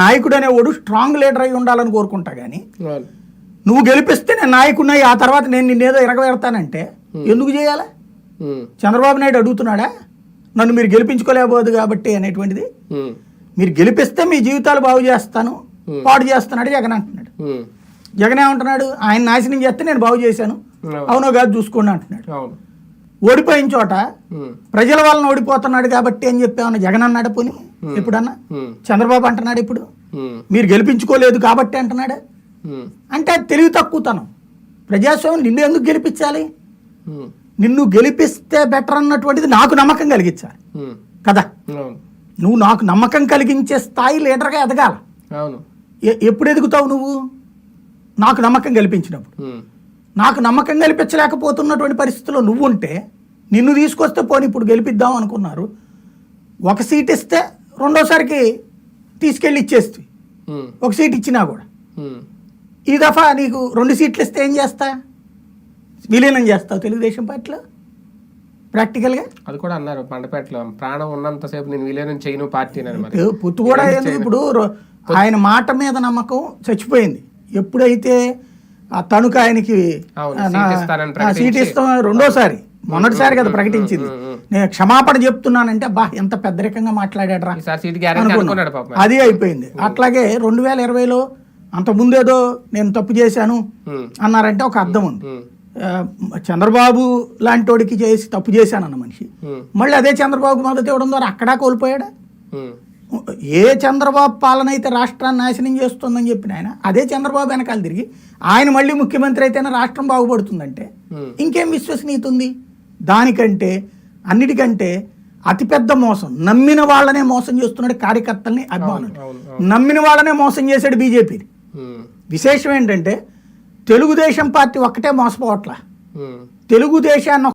నాయకుడు అనేవాడు strong leader అయి ఉండాలని కోరుకుంటా కానీ నువ్వు గెలిపిస్తే నేను నాయకుడినై ఆ తర్వాత నేను నిన్నేదో ఎరగబెడతానంటే ఎందుకు చేయాలా? చంద్రబాబు నాయుడు అడుగుతున్నాడా? నన్ను మీరు గెలిపించుకోలేకపోదు కాబట్టి అనేటువంటిది. మీరు గెలిపిస్తే మీ జీవితాలు బాగు చేస్తాను పాడు చేస్తున్నాడు జగన్ అంటున్నాడు. జగన్ ఏమంటున్నాడు? ఆయన నాశనం చేస్తే నేను బాగు చేశాను. అవును. కాదు చూసుకోండి అంటున్నాడు. ఓడిపోయిన చోట ప్రజల వలన ఓడిపోతున్నాడు కాబట్టి అని చెప్పి జగన్ అన్నాడు పోనీ? ఎప్పుడన్నా? ఉమ్, చంద్రబాబు అంటున్నాడు ఇప్పుడు? ఉమ్, మీరు గెలిపించుకోలేదు కాబట్టి అంటున్నాడు? అంటే అది తెలివి తక్కువతనం. ప్రజాస్వామ్యం నిన్ను ఎందుకు గెలిపించాలి? నిన్ను గెలిపిస్తే బెటర్ అన్నటువంటిది నాకు నమ్మకం కలిగించాలి. కదా? నువ్వు నాకు నమ్మకం కలిగించే స్థాయి లీడర్గా ఎదగాల. ఎప్పుడు ఎదుగుతావు నువ్వు? నాకు నమ్మకం కల్పించినప్పుడు నాకు నమ్మకం కల్పించలేకపోతున్నటువంటి పరిస్థితిలో నువ్వు ఉంటే నిన్ను తీసుకొస్తే పోనీ ఇప్పుడు గెలిపిద్దాం అనుకున్నారు. ఒక సీట్ ఇస్తే రెండోసారికి తీసుకెళ్ళి ఇచ్చేస్తుంది ఒక సీట్ ఇచ్చినా కూడా. ఈ దఫా నీకు రెండు సీట్లు ఇస్తే ఏం చేస్తా? విలీనం చేస్తావు తెలుగుదేశం పార్టీలో? ప్రాక్టికల్గా? అది కూడా అన్నారు పండపేటలో ప్రాణం ఉన్నంతసేపు నేను విలీనం చేయను పార్టీ పొత్తు కూడా ఇప్పుడు ఆయన మాట మీద నమ్మకం చచ్చిపోయింది. ఎప్పుడైతే ఆ తణుకు ఆయనకి సీట్ ఇస్తాం రెండోసారి మొన్నటిసారి కదా ప్రకటించింది. నేను క్షమాపణ చెప్తున్నానంటే బా ఎంత పెద్దరికంగా అనుకున్నాడు పాపం. అది అయిపోయింది. అట్లాగే రెండు వేల ఇరవైలో అంత ముందేదో నేను తప్పు చేశాను అన్నారంటే ఒక అర్థం ఉంది. చంద్రబాబు లాంటోడికి చేసి తప్పు చేశానన్న మనిషి. ఉమ్, మళ్ళీ అదే చంద్రబాబుకు మద్దతు ఇవ్వడం ద్వారా అక్కడా కోల్పోయాడా? ఏ చంద్రబాబు పాలన అయితే రాష్ట్రాన్ని నాశనం చేస్తుందని చెప్పిన ఆయన అదే చంద్రబాబు వెనకాల తిరిగి ఆయన మళ్ళీ ముఖ్యమంత్రి అయితేనే రాష్ట్రం బాగుపడుతుందంటే ఇంకేం విశ్వసనీయత ఉంది? దానికంటే అన్నిటికంటే అతిపెద్ద మోసం. నమ్మిన వాళ్ళనే మోసం చేస్తున్నాడు కార్యకర్తల్ని అభిమానులు. నమ్మిన వాళ్ళనే మోసం చేశాడు బీజేపీని ఉమ్, విశేషం ఏంటంటే తెలుగుదేశం పార్టీ ఒక్కటే మోసపోవట్లా. తెలుగుదేశాన్ని